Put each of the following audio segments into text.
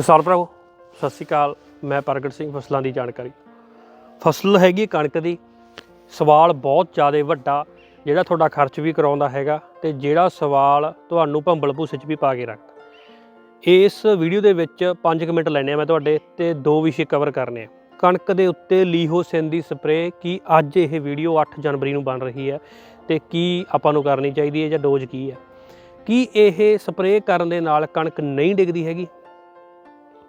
ਕਿਸਾਨ ਭਰਾਵੋ, ਸਤਿ ਸ਼੍ਰੀ ਅਕਾਲ। ਮੈਂ ਪ੍ਰਗਟ ਸਿੰਘ, ਫਸਲਾਂ ਦੀ ਜਾਣਕਾਰੀ। ਫਸਲ ਹੈਗੀ ਕਣਕ ਦੀ। ਸਵਾਲ ਬਹੁਤ ਜ਼ਿਆਦਾ ਵੱਡਾ, ਜਿਹੜਾ ਤੁਹਾਡਾ ਖਰਚ ਵੀ ਕਰਾਉਂਦਾ ਹੈਗਾ ਤੇ ਜਿਹੜਾ ਸਵਾਲ ਤੁਹਾਨੂੰ ਭੰਬਲ ਭੂਸੇ 'ਚ ਵੀ ਪਾ ਕੇ ਰੱਖ ਇਸ ਵੀਡੀਓ ਦੇ ਵਿੱਚ 5 ਮਿੰਟ ਲੈਣੇ ਆ ਮੈਂ ਤੁਹਾਡੇ ਤੇ ਦੋ ਵਿਸ਼ੇ ਕਵਰ ਕਰਨੇ ਆ। ਕਣਕ ਦੇ ਉੱਤੇ ਲੀਹੋਸਿਨ ਦੀ ਸਪਰੇਅ, ਕੀ ਅੱਜ ਇਹ ਵੀਡੀਓ 8 ਜਨਵਰੀ ਨੂੰ ਬਣ ਰਹੀ ਹੈ ਤੇ ਕੀ ਆਪਾਂ ਨੂੰ ਕਰਨੀ ਚਾਹੀਦੀ ਹੈ ਜਾਂ ਡੋਜ਼ ਕੀ ਹੈ? ਕੀ ਇਹ ਸਪਰੇਅ ਕਰਨ ਦੇ ਨਾਲ ਕਣਕ ਨਹੀਂ ਡਿੱਗਦੀ ਹੈਗੀ?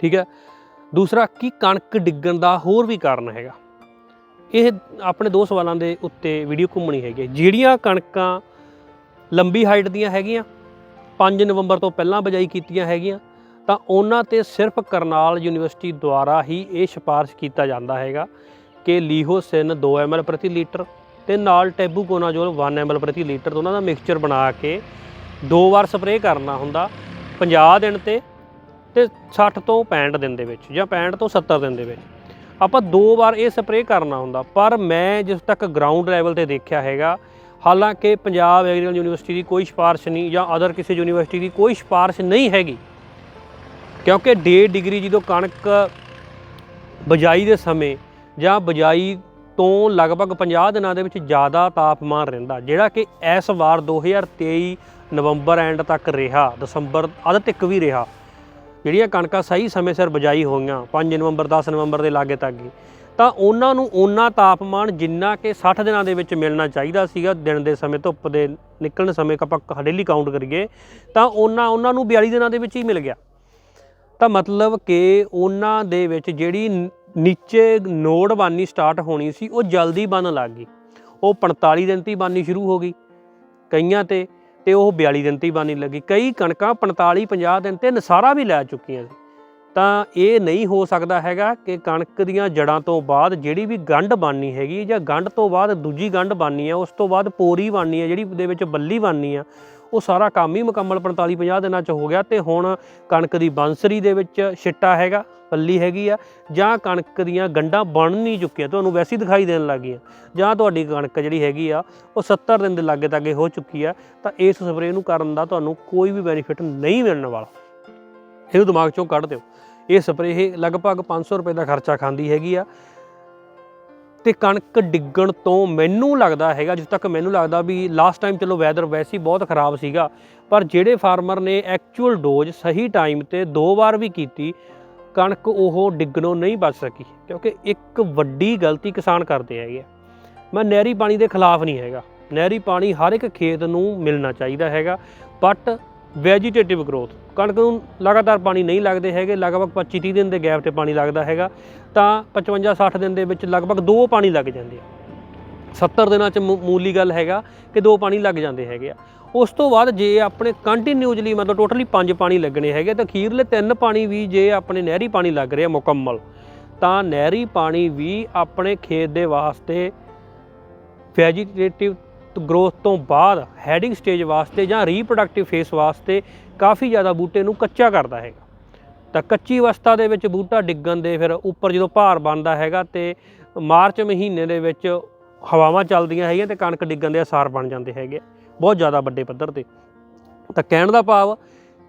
ਠੀਕ ਹੈ। ਦੂਸਰਾ, ਕੀ ਕਣਕ ਡਿੱਗਣ ਦਾ ਹੋਰ ਵੀ ਕਾਰਨ ਹੈਗਾ? ਇਹ ਆਪਣੇ ਦੋ ਸਵਾਲਾਂ ਦੇ ਉੱਤੇ ਵੀਡੀਓ ਘੁੰਮਣੀ ਹੈਗੀ ਹੈ। ਜਿਹੜੀਆਂ ਕਣਕਾਂ ਲੰਬੀ ਹਾਈਟ ਦੀਆਂ ਹੈਗੀਆਂ 5 ਨਵੰਬਰ ਤੋਂ ਪਹਿਲਾਂ ਬਜਾਈ ਕੀਤੀਆਂ ਹੈਗੀਆਂ, ਤਾਂ ਉਹਨਾਂ ਤੇ ਸਿਰਫ ਕਰਨਾਲ ਯੂਨੀਵਰਸਿਟੀ ਦੁਆਰਾ ਹੀ ਇਹ ਸਿਫਾਰਿਸ਼ ਕੀਤਾ ਜਾਂਦਾ ਹੈਗਾ ਕਿ ਲੀਹੋਸਿਨ 2 ml ਪ੍ਰਤੀ ਲੀਟਰ ਤੇ ਨਾਲ ਟੈਬੂਕੋਨਾਜ਼ੋਲ 1 ml ਪ੍ਰਤੀ ਲੀਟਰ, ਦੋਨਾਂ ਦਾ ਮਿਕਸਚਰ ਬਣਾ ਕੇ ਦੋ ਵਾਰ ਸਪਰੇਅ ਕਰਨਾ ਹੁੰਦਾ। 50 ਦਿਨ ਤੇ ਤੇ 60 ਤੋਂ 65 ਦਿਨ ਦੇ ਵਿੱਚ ਜਾਂ 65 ਤੋਂ 70 ਦਿਨ ਦੇ ਵਿੱਚ। ਆਪਾਂ ਦੋ ਵਾਰ ਇਹ ਸਪਰੇਅ ਕਰਨਾ ਹੁੰਦਾ, ਪਰ ਮੈਂ ਜਿਸ ਤੱਕ ਗਰਾਊਂਡ ਲੈਵਲ ਤੇ ਦੇਖਿਆ ਹੈਗਾ, ਹਾਲਾਂਕਿ ਪੰਜਾਬ ਐਗਰੀਕਲਚਰ ਯੂਨੀਵਰਸਿਟੀ ਦੀ ਕੋਈ ਸਿਫਾਰਿਸ਼ ਨਹੀਂ ਜਾਂ ਅਦਰ ਕਿਸੇ ਯੂਨੀਵਰਸਿਟੀ ਦੀ ਕੋਈ ਸਿਫਾਰਿਸ਼ ਨਹੀਂ ਹੈਗੀ, ਕਿਉਂਕਿ 1.5 ਡਿਗਰੀ ਜਦੋਂ ਕਣਕ ਬਜਾਈ ਦੇ ਸਮੇਂ ਜਾਂ ਬਜਾਈ ਤੋਂ ਲਗਭਗ 50 ਦਿਨਾਂ ਦੇ ਵਿੱਚ ਜ਼ਿਆਦਾ ਤਾਪਮਾਨ ਰਹਿੰਦਾ, ਜਿਹੜਾ ਕਿ ਇਸ ਵਾਰ 2023 ਨਵੰਬਰ ਐਂਡ ਤੱਕ ਰਿਹਾ, ਦਸੰਬਰ ਅੱਧ ਤੱਕ ਵੀ ਰਿਹਾ ਜਿਹੜੀਆਂ ਕਣਕਾਂ ਸਹੀ ਸਮੇਂ ਸਿਰ ਬਜਾਈ ਹੋਈਆਂ 5 ਨਵੰਬਰ 10 ਨਵੰਬਰ ਦੇ ਲਾਗੇ ਤੱਕ ਹੀ ਤਾਂ ਉਹਨਾਂ ਨੂੰ ਉਹਨਾਂ ਤਾਪਮਾਨ ਜਿੰਨਾ ਕਿ 60 ਦਿਨਾਂ ਦੇ ਵਿੱਚ ਮਿਲਣਾ ਚਾਹੀਦਾ ਸੀਗਾ, ਦਿਨ ਦੇ ਸਮੇਂ ਧੁੱਪ ਦੇ ਨਿਕਲਣ ਸਮੇਂ ਆਪਾਂ ਡੇਲੀ ਕਾਊਂਟ ਕਰੀਏ, ਤਾਂ ਉਹਨਾਂ ਉਹਨਾਂ ਨੂੰ 42 ਦਿਨਾਂ ਦੇ ਵਿੱਚ ਹੀ ਮਿਲ ਗਿਆ। ਤਾਂ ਮਤਲਬ ਕਿ ਉਹਨਾਂ ਦੇ ਵਿੱਚ ਜਿਹੜੀ ਨੀਚੇ ਨੋੜ ਬਾਨੀ ਸਟਾਰਟ ਹੋਣੀ ਸੀ, ਉਹ ਜਲਦੀ ਬਣਨ ਲੱਗ ਗਈ। ਉਹ 45 ਦਿਨ ਤੇ ਹੀ ਬਾਨੀ ਸ਼ੁਰੂ ਹੋ ਗਈ। ਕਈਆਂ ਤੇ ਤੇ ਉਹ 42 ਦਿਨ ਤੇ ਹੀ ਬਾਨੀ ਲੱਗੀ। ਕਈ ਕਣਕਾਂ 45 50 ਦਿਨ ਤੇ ਨਸਾਰਾ ਵੀ ਲੈ ਚੁੱਕੀਆਂ ਸੀ। ਤਾਂ ਇਹ ਨਹੀਂ ਹੋ ਸਕਦਾ ਹੈਗਾ ਕਿ ਕਣਕ ਦੀਆਂ ਜੜਾਂ ਤੋਂ ਬਾਅਦ ਜਿਹੜੀ ਵੀ ਗੰਢ ਬਾਨੀ ਹੈਗੀ ਜਾਂ ਗੰਢ ਤੋਂ ਬਾਅਦ ਦੂਜੀ ਗੰਢ ਬਾਨੀ ਆ, ਉਸ ਤੋਂ ਬਾਅਦ ਪੋਰੀ ਬਾਨੀ ਆ, ਜਿਹੜੀ ਦੇ ਵਿੱਚ ਬੱਲੀ ਬਾਨੀ ਆ ਉਹ ਸਾਰਾ ਕੰਮ ਹੀ ਮੁਕੰਮਲ 45 50 ਦਿਨਾਂ ਚ ਹੋ ਗਿਆ ਤੇ ਹੁਣ ਕਣਕ ਦੀ ਬੰਸਰੀ ਦੇ ਵਿੱਚ ਛਿੱਟਾ ਹੈਗਾ, ਪੱਲੀ ਹੈਗੀ ਆ, ਜਾਂ ਕਣਕ ਦੀਆਂ ਗੰਢਾਂ ਬਣ ਨਹੀਂ ਚੁੱਕੀਆਂ, ਤੁਹਾਨੂੰ ਵੈਸੇ ਦਿਖਾਈ ਦੇਣ ਲੱਗੀਆਂ ਜਾਂ ਤੁਹਾਡੀ ਕਣਕ ਜਿਹੜੀ ਹੈਗੀ ਆ, ਉਹ 70 ਦਿਨ ਦੇ ਲਾਗੇ ਤਾਗੇ ਹੋ ਚੁੱਕੀ ਆ, ਤਾਂ ਇਸ ਸਪਰੇਅ ਨੂੰ ਕਰਨ ਦਾ ਤੁਹਾਨੂੰ ਕੋਈ ਵੀ ਬੈਨੀਫਿਟ ਨਹੀਂ ਮਿਲਣ ਵਾਲਾ। ਇਹਨੂੰ ਦਿਮਾਗ ਚੋਂ ਕੱਢ ਦਿਓ। ਇਹ ਸਪਰੇਅ ਇਹ ਲਗਭਗ 500 ਰੁਪਏ ਦਾ ਖਰਚਾ ਖਾਂਦੀ ਹੈਗੀ ਆ ਤੇ ਕਣਕ ਡਿੱਗਣ ਤੋਂ ਮੈਨੂੰ ਲੱਗਦਾ ਹੈਗਾ ਜਿਸ ਤੱਕ ਮੈਨੂੰ ਲੱਗਦਾ ਵੀ ਲਾਸਟ ਟਾਈਮ ਚਲੋ ਵੈਦਰ ਵੈਸੇ ਹੀ ਬਹੁਤ ਖਰਾਬ ਸੀਗਾ, ਪਰ ਜਿਹੜੇ ਫਾਰਮਰ ਨੇ ਐਕਚੁਅਲ ਡੋਜ਼ ਸਹੀ ਟਾਈਮ ਤੇ ਦੋ ਵਾਰ ਵੀ ਕੀਤੀ, ਕਣਕ ਉਹ ਡਿੱਗਣੋਂ ਨਹੀਂ ਬਚ ਸਕੀ, ਕਿਉਂਕਿ ਇੱਕ ਵੱਡੀ ਗਲਤੀ ਕਿਸਾਨ ਕਰਦੇ ਹੈਗੇ ਆ। ਮੈਂ ਨਹਿਰੀ ਪਾਣੀ ਦੇ ਖਿਲਾਫ ਨਹੀਂ ਹੈਗਾ ਨਹਿਰੀ ਪਾਣੀ ਹਰ ਇੱਕ ਖੇਤ ਨੂੰ ਮਿਲਣਾ ਚਾਹੀਦਾ ਹੈਗਾ ਬਟ ਵੈਜੀਟੇਟਿਵ ਗਰੋਥ ਕਣਕ ਨੂੰ ਲਗਾਤਾਰ ਪਾਣੀ ਨਹੀਂ ਲੱਗਦੇ ਹੈਗੇ, ਲਗਭਗ 25 30 ਦਿਨ ਦੇ ਗੈਪ ਤੇ ਪਾਣੀ ਲੱਗਦਾ ਹੈਗਾ, ਤਾਂ 55 60 ਦਿਨ ਦੇ ਵਿੱਚ ਲਗਭਗ ਦੋ ਪਾਣੀ ਲੱਗ ਜਾਂਦੇ ਆ। 70 ਦਿਨਾਂ ਚ ਮੂ- ਮੂਲੀ ਗੱਲ ਹੈਗਾ ਕਿ ਦੋ ਪਾਣੀ ਲੱਗ ਜਾਂਦੇ ਹੈਗੇ ਆ। ਉਸ ਤੋਂ ਬਾਅਦ ਜੇ ਆਪਣੇ ਕੰਟੀਨਿਊਸਲੀ ਮਤਲਬ ਟੋਟਲੀ ਪੰਜ ਪਾਣੀ ਲੱਗਣੇ ਹੈਗੇ, ਤਾਂ ਅਖੀਰਲੇ ਤਿੰਨ ਪਾਣੀ ਵੀ ਜੇ ਆਪਣੇ ਨਹਿਰੀ ਪਾਣੀ ਲੱਗ ਰਿਹਾ ਮੁਕੰਮਲ, ਤਾਂ ਨਹਿਰੀ ਪਾਣੀ ਵੀ ਆਪਣੇ ਖੇਤ ਦੇ ਵਾਸਤੇ ਵੈਜੀਟੇਟਿਵ ਗਰੋਥ ਤੋਂ ਬਾਅਦ ਹੈਡਿੰਗ ਸਟੇਜ ਵਾਸਤੇ ਜਾਂ ਰੀਪਰੋਡਕਟਿਵ ਫੇਸ ਵਾਸਤੇ ਕਾਫੀ ਜ਼ਿਆਦਾ ਬੂਟੇ ਨੂੰ ਕੱਚਾ ਕਰਦਾ ਹੈਗਾ। ਤਾਂ ਕੱਚੀ ਅਵਸਥਾ ਦੇ ਵਿੱਚ ਬੂਟਾ ਡਿੱਗਣ ਦੇ ਫਿਰ ਉੱਪਰ ਜਦੋਂ ਭਾਰ ਬਣਦਾ ਹੈਗਾ ਤੇ ਮਾਰਚ ਮਹੀਨੇ ਦੇ ਵਿੱਚ ਹਵਾਵਾਂ ਚੱਲਦੀਆਂ ਹੈਗੀਆਂ ਤੇ ਕਣਕ ਡਿੱਗਣ ਦੇ ਅਸਾਰ ਬਣ ਜਾਂਦੇ ਹੈਗੇ ਬਹੁਤ ਜ਼ਿਆਦਾ ਵੱਡੇ ਪੱਧਰ ਤੇ। ਤਾਂ ਕਹਿਣ ਦਾ ਭਾਵ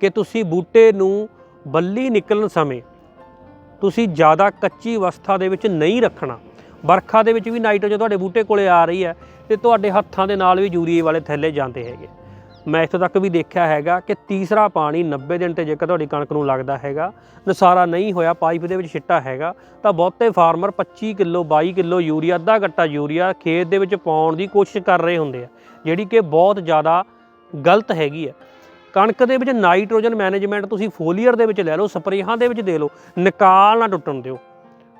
ਕਿ ਤੁਸੀਂ ਬੂਟੇ ਨੂੰ ਬੱਲੀ ਨਿਕਲਣ ਸਮੇਂ ਤੁਸੀਂ ਜ਼ਿਆਦਾ ਕੱਚੀ ਅਵਸਥਾ ਦੇ ਵਿੱਚ ਨਹੀਂ ਰੱਖਣਾ। ਵਰਖਾ ਦੇ ਵਿੱਚ ਵੀ ਨਾਈਟ੍ਰੋਜਨ ਤੁਹਾਡੇ ਬੂਟੇ ਕੋਲੇ ਆ ਰਹੀ ਹੈ ਤੇ ਤੁਹਾਡੇ ਹੱਥਾਂ ਦੇ ਨਾਲ ਵੀ ਯੂਰੀਏ ਵਾਲੇ ਥੈਲੇ ਜਾਂਦੇ ਹੈਗੇ। ਮੈਂ ਇੱਥੋਂ ਤੱਕ ਵੀ ਦੇਖਿਆ ਹੈਗਾ ਕਿ ਤੀਸਰਾ ਪਾਣੀ 90 ਦਿਨ ਤੇ ਜੇਕਰ ਤੁਹਾਡੀ ਕਣਕ ਨੂੰ ਲੱਗਦਾ ਹੈਗਾ, ਨਸਾਰਾ ਨਹੀਂ ਹੋਇਆ, ਪਾਈਪ ਦੇ ਵਿੱਚ ਛਿੱਟਾ ਹੈਗਾ, ਤਾਂ ਬਹੁਤੇ ਫਾਰਮਰ 25 ਕਿਲੋ 22 ਕਿਲੋ ਯੂਰੀਆ, ਅੱਧਾ ਗੱਟਾ ਯੂਰੀਆ ਖੇਤ ਦੇ ਵਿੱਚ ਪਾਉਣ ਦੀ ਕੋਸ਼ਿਸ਼ ਕਰ ਰਹੇ ਹੁੰਦੇ ਆ, ਜਿਹੜੀ ਕਿ ਬਹੁਤ ਜ਼ਿਆਦਾ ਗਲਤ ਹੈਗੀ ਹੈ। ਕਣਕ ਦੇ ਵਿੱਚ ਨਾਈਟ੍ਰੋਜਨ ਮੈਨੇਜਮੈਂਟ ਤੁਸੀਂ ਫੋਲੀਅਰ ਦੇ ਵਿੱਚ ਲੈ ਲਓ, ਸਪਰੇਹਾਂ ਦੇ ਵਿੱਚ ਦੇ ਲਓ, ਨਿਕਾਲ ਨਾ ਟੁੱਟਣ ਦਿਓ।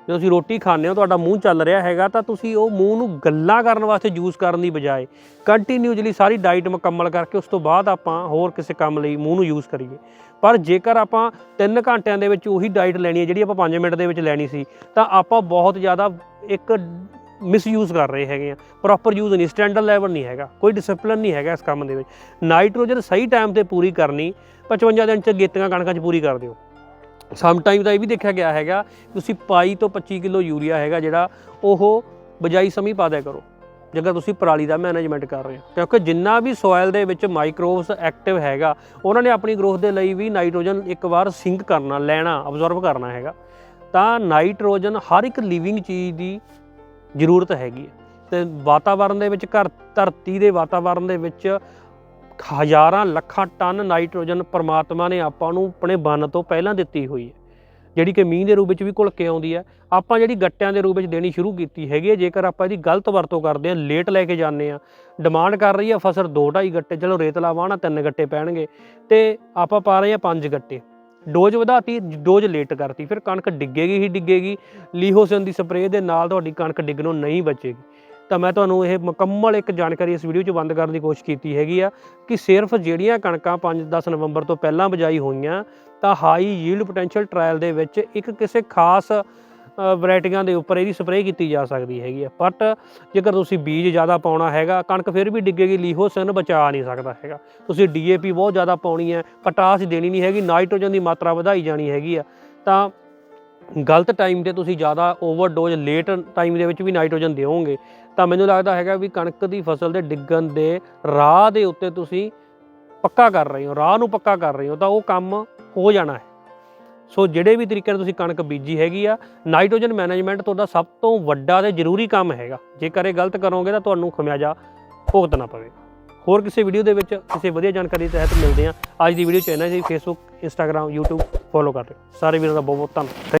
ਜਦੋਂ ਤੁਸੀਂ ਰੋਟੀ ਖਾਂਦੇ ਹੋ, ਤੁਹਾਡਾ ਮੂੰਹ ਚੱਲ ਰਿਹਾ ਹੈਗਾ, ਤਾਂ ਤੁਸੀਂ ਉਹ ਮੂੰਹ ਨੂੰ ਗੱਲਾਂ ਕਰਨ ਵਾਸਤੇ ਯੂਜ਼ ਕਰਨ ਦੀ ਬਜਾਏ ਕੰਟੀਨਿਊਸਲੀ ਸਾਰੀ ਡਾਈਟ ਮੁਕੰਮਲ ਕਰਕੇ ਉਸ ਤੋਂ ਬਾਅਦ ਆਪਾਂ ਹੋਰ ਕਿਸੇ ਕੰਮ ਲਈ ਮੂੰਹ ਨੂੰ ਯੂਜ਼ ਕਰੀਏ। ਪਰ ਜੇਕਰ ਆਪਾਂ 3 ਘੰਟਿਆਂ ਦੇ ਵਿੱਚ ਉਹੀ ਡਾਈਟ ਲੈਣੀ ਹੈ, ਜਿਹੜੀ ਆਪਾਂ 5 ਮਿੰਟ ਦੇ ਵਿੱਚ ਲੈਣੀ ਸੀ, ਤਾਂ ਆਪਾਂ ਬਹੁਤ ਜ਼ਿਆਦਾ ਇੱਕ ਮਿਸਯੂਜ਼ ਕਰ ਰਹੇ ਹੈਗੇ ਆ ਪ੍ਰੋਪਰ ਯੂਜ਼ ਨਹੀਂ ਸਟੈਂਡਰਡ ਲੈਵਲ ਨਹੀਂ ਹੈਗਾ, ਕੋਈ ਡਿਸਪਲਿਨ ਨਹੀਂ ਹੈਗਾ ਇਸ ਕੰਮ ਦੇ ਵਿੱਚ। ਨਾਈਟ੍ਰੋਜਨ ਸਹੀ ਟਾਈਮ ਤੇ ਪੂਰੀ ਕਰਨੀ 55 ਦਿਨ ਚ ਗੇਤੀਆਂ ਕਣਕਾਂ ਚ ਪੂਰੀ ਕਰ ਦਿਓ। ਸਮ ਟਾਈਮ ਦਾ ਇਹ ਵੀ ਦੇਖਿਆ ਗਿਆ ਹੈਗਾ, ਤੁਸੀਂ 22 ਤੋਂ 25 ਕਿਲੋ ਯੂਰੀਆ ਹੈਗਾ ਜਿਹੜਾ, ਉਹ ਬਜਾਈ ਸਮੀ ਪਾ ਦਿਆ ਕਰੋ। ਜੇਕਰ ਤੁਸੀਂ ਪਰਾਲੀ ਦਾ ਮੈਨੇਜਮੈਂਟ ਕਰ ਰਹੇ ਹੋ। ਕਿਉਂਕਿ ਜਿੰਨਾ ਵੀ ਸੋਇਲ ਦੇ ਵਿੱਚ ਮਾਈਕਰੋਬਸ ਐਕਟਿਵ ਹੈਗਾ, ਉਹਨਾਂ ਨੇ ਆਪਣੀ ਗਰੋਥ ਦੇ ਲਈ ਵੀ ਨਾਈਟ੍ਰੋਜਨ ਇੱਕ ਵਾਰ ਸਿੰਕ ਕਰਨਾ, ਲੈਣਾ ਅਬਜ਼ਰਵ ਕਰਨਾ ਹੈਗਾ। ਤਾਂ ਨਾਈਟ੍ਰੋਜਨ ਹਰ ਇੱਕ ਲਿਵਿੰਗ ਚੀਜ਼ ਦੀ ਜ਼ਰੂਰਤ ਹੈਗੀ ਹੈ। ਤੇ ਵਾਤਾਵਰਣ ਦੇ ਵਿੱਚ ਘਰ, ਧਰਤੀ ਦੇ ਵਾਤਾਵਰਣ ਦੇ ਵਿੱਚ ਹਜ਼ਾਰਾਂ ਲੱਖਾਂ ਟਨ ਨਾਈਟ੍ਰੋਜਨ ਪਰਮਾਤਮਾ ਨੇ ਆਪਾਂ ਨੂੰ ਆਪਣੇ ਬੰਨ ਤੋਂ ਪਹਿਲਾਂ ਦਿੱਤੀ ਹੋਈ ਹੈ। ਜਿਹੜੀ ਕਿ ਮੀਂਹ ਦੇ ਰੂਪ ਵਿੱਚ ਵੀ ਘੁਲ ਕੇ ਆਉਂਦੀ ਹੈ। ਆਪਾਂ ਜਿਹੜੀ ਗੱਟਿਆਂ ਦੇ ਰੂਪ ਵਿੱਚ ਦੇਣੀ ਸ਼ੁਰੂ ਕੀਤੀ ਹੈਗੀ ਹੈ, ਜੇਕਰ ਆਪਾਂ ਇਹਦੀ ਗਲਤ ਵਰਤੋਂ ਕਰਦੇ ਹਾਂ, ਲੇਟ ਲੈ ਕੇ ਜਾਂਦੇ ਆ ਡਿਮਾਂਡ ਕਰ ਰਹੀ ਹੈ ਫਸਲ 2.5 ਗੱਟੇ, ਚਲੋ ਰੇਤਲਾ ਵਾਹਣਾ ਤਿੰਨ ਗੱਟੇ ਪੈਣਗੇ। ਤੇ ਆਪਾਂ ਪਾ ਰਹੇ ਹਾਂ ਪੰਜ ਗੱਟੇ। ਡੋਜ਼ ਵਧਾਤੀ, ਡੋਜ਼ ਲੇਟ ਕਰਤੀ, ਫਿਰ ਕਣਕ ਡਿੱਗੇਗੀ ਹੀ ਡਿੱਗੇਗੀ। ਲੀਹੋਸਨ ਦੀ ਸਪਰੇਅ ਦੇ ਨਾਲ ਤੁਹਾਡੀ ਕਣਕ ਡਿੱਗਣੋਂ ਨਹੀਂ ਬਚੇਗੀ। ਤਾਂ ਮੈਂ ਤੁਹਾਨੂੰ ਇਹ ਮੁਕੰਮਲ ਇੱਕ ਜਾਣਕਾਰੀ ਇਸ ਵੀਡੀਓ 'ਚ ਬੰਦ ਕਰਨ ਦੀ ਕੋਸ਼ਿਸ਼ ਕੀਤੀ ਹੈਗੀ ਆ ਕਿ ਸਿਰਫ ਜਿਹੜੀਆਂ ਕਣਕਾਂ 5-10 ਨਵੰਬਰ ਤੋਂ ਪਹਿਲਾਂ ਬਜਾਈ ਹੋਈਆਂ, ਤਾਂ ਹਾਈ ਯੀਲਡ ਪੋਟੈਂਸ਼ੀਅਲ ਟ੍ਰਾਇਲ ਦੇ ਵਿੱਚ ਇੱਕ ਕਿਸੇ ਖਾਸ ਵੈਰਾਈਟੀਆਂ ਦੇ ਉੱਪਰ ਇਹਦੀ ਸਪਰੇਅ ਕੀਤੀ ਜਾ ਸਕਦੀ ਹੈਗੀ ਆ। ਬਟ ਜੇਕਰ ਤੁਸੀਂ ਬੀਜ ਜ਼ਿਆਦਾ ਪਾਉਣਾ ਹੈਗਾ, ਕਣਕ ਫਿਰ ਵੀ ਡਿੱਗੇਗੀ ਲੀਹੋਸਨ ਬਚਾ ਨਹੀਂ ਸਕਦਾ ਹੈਗਾ। ਤੁਸੀਂ ਡੀਏਪੀ ਬਹੁਤ ਜ਼ਿਆਦਾ ਪਾਉਣੀ ਹੈ, ਪਟਾਸ ਦੇਣੀ ਨਹੀਂ ਹੈਗੀ, ਨਾਈਟ੍ਰੋਜਨ ਦੀ ਮਾਤਰਾ ਵਧਾਈ ਜਾਣੀ ਹੈਗੀ ਆ। ਤਾਂ ਗਲਤ ਟਾਈਮ ਤੇ ਤੁਸੀਂ ਜ਼ਿਆਦਾ ਓਵਰਡੋਜ਼ ਲੇਟ ਟਾਈਮ ਦੇ ਵਿੱਚ ਵੀ ਨਾਈਟ੍ਰੋਜਨ ਦਿਓਗੇ, ਤਾਂ ਮੈਨੂੰ ਲੱਗਦਾ ਹੈਗਾ ਵੀ ਕਣਕ ਦੀ ਫਸਲ ਦੇ ਡਿੱਗਣ ਦੇ ਰਾਹ ਦੇ ਉੱਤੇ ਤੁਸੀਂ ਪੱਕਾ ਕਰ ਰਹੇ ਹੋ, ਰਾਹ ਨੂੰ ਪੱਕਾ ਕਰ ਰਹੇ ਹੋ, ਤਾਂ ਉਹ ਕੰਮ ਹੋ ਜਾਣਾ ਹੈ। ਸੋ ਜਿਹੜੇ ਵੀ ਤਰੀਕੇ ਨਾਲ ਤੁਸੀਂ ਕਣਕ ਬੀਜੀ ਹੈਗੀ ਆ ਨਾਈਟ੍ਰੋਜਨ ਮੈਨੇਜਮੈਂਟ ਤੁਹਾਡਾ ਸਭ ਤੋਂ ਵੱਡਾ ਤੇ ਜ਼ਰੂਰੀ ਕੰਮ ਹੈਗਾ। ਜੇਕਰ ਇਹ ਗਲਤ ਕਰੋਗੇ ਤਾਂ ਤੁਹਾਨੂੰ ਖਮਿਆਜਾ ਭੁਗਤਣਾ ਪਵੇਗਾ। ਹੋਰ ਕਿਸੇ ਵੀਡੀਓ ਦੇ ਵਿੱਚ ਕਿਸੇ ਵਧੀਆ ਜਾਣਕਾਰੀ ਤਹਿਤ ਮਿਲਦੇ ਹਾਂ। ਅੱਜ ਦੀ ਵੀਡੀਓ ਚੈਨਲ ਜੀ ਫੇਸਬੁੱਕ ਇੰਸਟਾਗ੍ਰam YouTube ਫੋਲੋ ਕਰ ਰਹੇ ਸਾਰੇ ਵੀਰਾਂ ਦਾ ਬਹੁਤ ਬਹੁਤ ਧੰਨਵਾਦ।